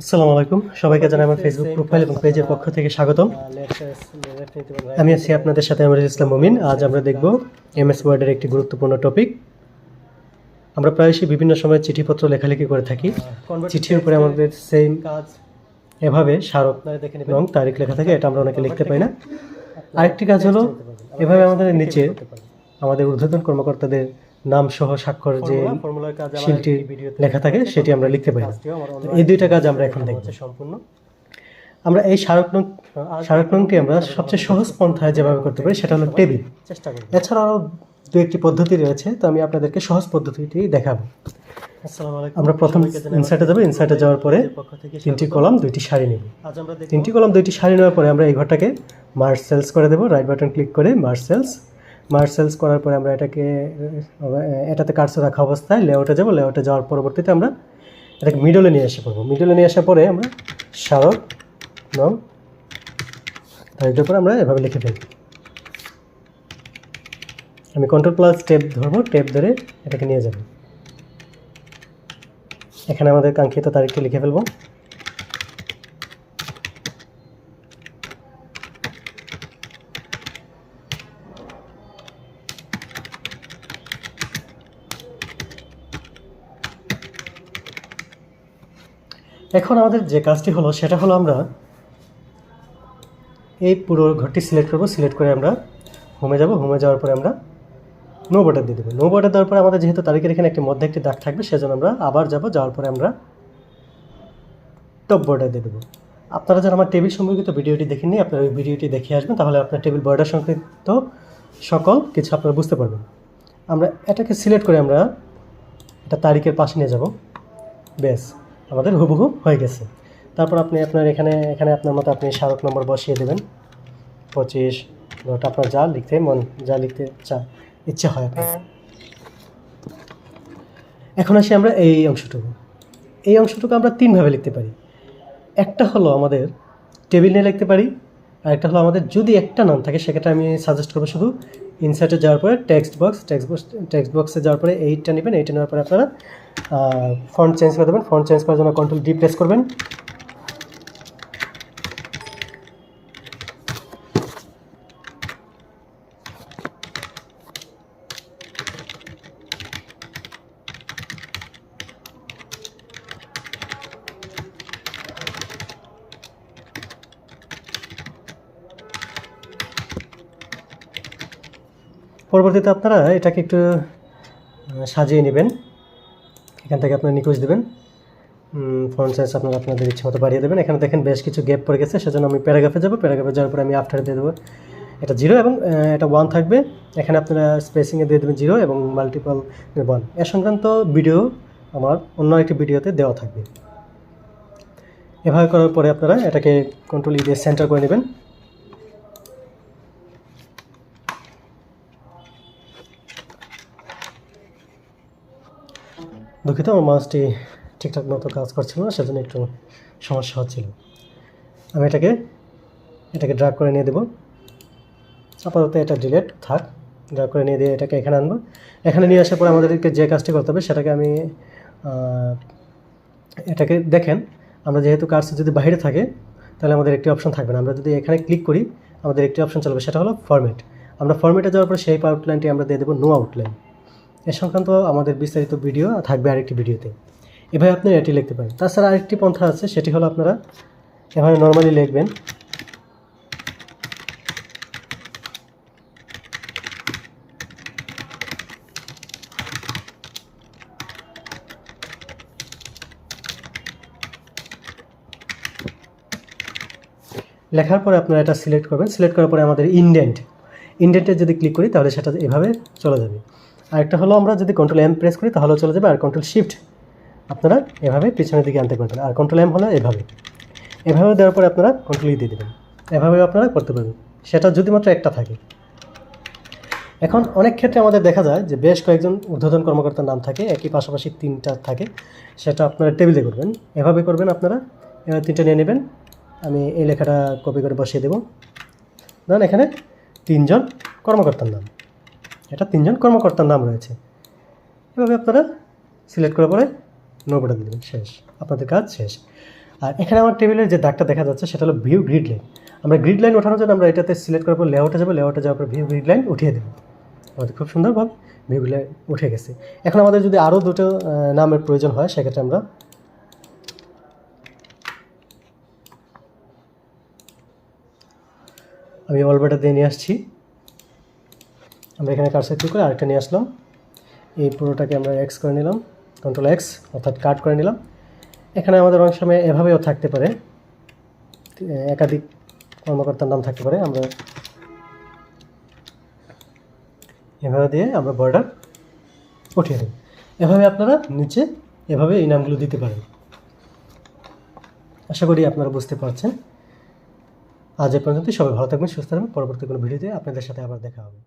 আসসালামু আলাইকুম। সবাইকে জানাই আমার ফেসবুক প্রোফাইল এবং পেজের পক্ষ থেকে স্বাগতম। আমি আছি আপনাদের সাথে আমার ইসলাম মমিন। আজ আমরা দেখব এমএস ওয়ার্ডের একটি গুরুত্বপূর্ণ টপিক আমরা প্রায়শই বিভিন্ন সময় চিঠিপত্র লেখালেখি করে থাকি। চিঠির উপরে আমাদের সেম কাজ। এভাবে স্মারক এবং তারিখ লেখা থাকে এটা আমরা অনেকে লিখতে পাই না। আরেকটি কাজ হলো এভাবে আমাদের নিচে আমাদের ঊর্ধ্বতন কর্মকর্তাদের নাম সহ স্বাক্ষর যে শিলটি লেখা থাকে সেটি আমরা লিখতে পারি। এই দুইটা কাজ আমরা এখন দেখব। সম্পূর্ণ। আমরা এই স্মারক নং স্মারক আমরা সবচেয়ে সহজ পন্থায় যেভাবে করতে পারি সেটা হলো টেবিল। চেষ্টা করি এছাড়াও দু একটি পদ্ধতি রয়েছে তো আমি আপনাদেরকে সহজ পদ্ধতিটি দেখাবো। আমরা প্রথম ইনসার্টে যাব। ইনসার্টে যাওয়ার পরে তিনটি কলাম দুইটি সারি নেব। তিনটি কলাম দুইটি সারি নেওয়ার পরে আমরা এই ঘরটাকে মার্চ সেলস করে দেবো। রাইট বাটন ক্লিক করে মার্চ সেলস মার্চ সেলস করার পরে আমরা এটাকে, এটাতে কার্সর রাখা অবস্থায় লেআউটে যাব লেআউটে যাওয়ার পরবর্তীতে আমরা এটাকে মিডলে নিয়ে এসে পড়ব। মিডলে নিয়ে আসার পরে আমরা স্মারক নং তারিখের উপর আমরা এভাবে লিখে ফেলি। আমি কন্ট্রোল প্লাস টেপ ধরবো টেপ ধরে এটাকে নিয়ে যাব। এখানে আমাদের কাঙ্ক্ষিত তারিখটি লিখে ফেলব। এখন আমাদের যে কাজটি হলো, সেটা হলো আমরা এই পুরো ঘরটি সিলেক্ট করব। সিলেক্ট করে আমরা হোমে যাব। হোমে যাওয়ার পরে আমরা নো বর্ডার দিয়ে দেবো। নো বর্ডার দেওয়ার পরে আমাদের যেহেতু তারিখের এখানে একটি মধ্যে একটি দাগ থাকবে, সেজন্য আমরা আবার যাব। যাওয়ার পরে আমরা টপ বর্ডার দিয়ে দেবো। আপনারা যারা আমার টেবিল সম্পর্কিত ভিডিওটি দেখেননি, আপনারা ওই ভিডিওটি দেখে আসবেন। তাহলে আপনার টেবিল বর্ডার সংক্রান্ত সকল কিছু আপনারা বুঝতে পারবেন। আমরা এটাকে সিলেক্ট করে আমরা এটা তারিখের পাশে নিয়ে যাব। বেশ আমাদের হুবহু হয়ে গেছে। তারপর আপনি আপনার এখানে এখানে আপনার মতো আপনি স্মারক নম্বর বসিয়ে দেবেন। পঁচিশ ওটা আপনার যা লিখতে মন, যা লিখতে চা, ইচ্ছা হয় আপনার। এখন আসি আমরা এই অংশটুকু। এই অংশটুকু আমরা তিনভাবে লিখতে পারি। একটা হলো আমাদের টেবিল নিয়ে লিখতে পারি, আর একটা হলো আমাদের যদি একটা নাম থাকে, সেক্ষেত্রে আমি সাজেস্ট করব শুধু ইনসার্টে যাওয়ার পরে text box text box text বক্সে যাওয়ার পরে এইটটা নেবেন, এইটা নেওয়ার পরে আপনারা ফন্ট চেঞ্জ করে দেবেন। ফন্ট চেঞ্জ করার জন্য কন্ট্রোল ডি প্রেস করবেন। পরবর্তীতে আপনারা এটাকে একটু সাজিয়ে নেবেন। এখান থেকে আপনার নিকুজ দেবেন। ফ্রন্ট সাইজ আপনারা, আপনাদের ইচ্ছে মতো বাড়িয়ে দেবেন। এখানে দেখেন বেশ কিছু গ্যাপ পড়ে গেছে, সেজন্য আমি প্যারাগ্রাফে যাব। প্যারাগ্রাফে যাওয়ার পরে আমি আফটার দিয়ে দেবো। এটা জিরো এবং এটা ওয়ান থাকবে। এখানে আপনারা স্পেসিংয়ে দিয়ে দেবেন জিরো এবং মাল্টিপল ওয়ান এ সংক্রান্ত ভিডিও আমার অন্য একটি ভিডিওতে দেওয়া থাকবে। এভাবে করার পরে আপনারা এটাকে কন্ট্রোল দিয়ে সেন্টার করে নেবেন। দুঃখিত, আমার মাছটি ঠিকঠাক মতো কাজ করছিল না, সেজন্য একটু সমস্যা হচ্ছিল। আমি এটাকে এটাকে ড্রাগ করে নিয়ে দেবো। আপাতত এটা ডিলেট থাক ড্রাগ করে নিয়ে দিয়ে এটাকে এখানে আনব। এখানে নিয়ে আসার পর আমাদেরকে যে কাজটি করতে হবে, সেটাকে আমি এটাকে দেখেন, আমরা যেহেতু কার্স যদি বাইরে থাকে, তাহলে আমাদের একটি অপশন থাকবে না। আমরা যদি এখানে ক্লিক করি, আমাদের একটি অপশন চলবে, সেটা হলো ফরম্যাট আমরা ফরম্যাটে যাওয়ার পর সেই আউটলাইনটি আমরা দিয়ে দেবো নো আউটলাইন এ সংক্রান্ত আমাদের বিস্তারিত ভিডিও থাকবে আরেকটি ভিডিওতে। এভাবে আপনি এটি লিখতে পারেন। তাছাড়া আরেকটি পন্থা আছে, সেটি হলো আপনারা এভাবে নর্মালি লিখবেন। লেখার পরে আপনারা এটা সিলেক্ট করবেন। সিলেক্ট করার পরে আমাদের ইন্ডেন্ট ইন্ডেন্টে যদি ক্লিক করি, তাহলে সেটা এভাবে চলে যাবে। আর একটা হলো আমরা যদি কন্ট্রোল এম প্রেস করি তাহলেও চলে যাবে আর কন্ট্রোল শিফট আপনারা এভাবে পিছনের দিকে আনতে পারবেন। আর কন্ট্রোল এম হলো এভাবে। এভাবে দেওয়ার পরে আপনারা কন্ট্রোল ই দিয়ে দেবেন। এভাবে আপনারা করতে পারবেন। সেটা যদি মাত্র একটা থাকে। এখন অনেক ক্ষেত্রে আমাদের দেখা যায় যে বেশ কয়েকজন ঊর্ধ্বতন কর্মকর্তার নাম থাকে, একই পাশাপাশি তিনটা থাকে। সেটা আপনারা টেবিলে করবেন। এভাবে করবেন আপনারা। তিনটা নিয়ে নেবেন। আমি এই লেখাটা কপি করে বসিয়ে দেবো। ধরুন এখানে তিনজন কর্মকর্তার নাম। এটা তিনজন কর্মকর্তার নাম রয়েছে। এভাবে আপনারা সিলেক্ট করার পরে নো বটন দেবেন। শেষ। আপনাদের কাজ শেষ। আর এখানে আমার টেবিলের যে দাগটা দেখা যাচ্ছে, সেটা হলো ভিউ গ্রিড লাইন আমরা গ্রিড লাইন ওঠানোর জন্য আমরা এটাতে সিলেক্ট করার পর লেআউটে যাব। লেআউটে যাওয়ার পর ভিউ গ্রিড লাইন উঠিয়ে দেবো। আমাদের খুব সুন্দরভাবে ভিউ গ্রিড লাইন উঠে গেছে। এখন আমাদের যদি আরও দুটো নামের প্রয়োজন হয়, সেক্ষেত্রে আমরা আমি অলবেটা দিয়ে নিয়ে আসছি। আমরা এখানে কারসার ক্লিক করে আরেকটা নিয়ে আসলাম। এই পুরোটাকে আমরা এক্স করে নিলাম কন্ট্রোল এক্স অর্থাৎ কাট করে নিলাম। এখানে আমাদের অনেক সময় এভাবেও থাকতে পারে। একাধিক কর্মকর্তার নাম থাকতে পারে। আমরা এভাবে দিয়ে আমরা বর্ডার উঠিয়ে দেব এভাবে আপনারা নিচে এভাবে এই নামগুলো দিতে পারেন। আশা করি আপনারা বুঝতে পারছেন। আজ এ পর্যন্ত সবাই ভালো থাকবেন, সুস্থ থাকবেন। পরবর্তী কোনো ভিডিওতে আপনাদের সাথে আবার দেখা হবে।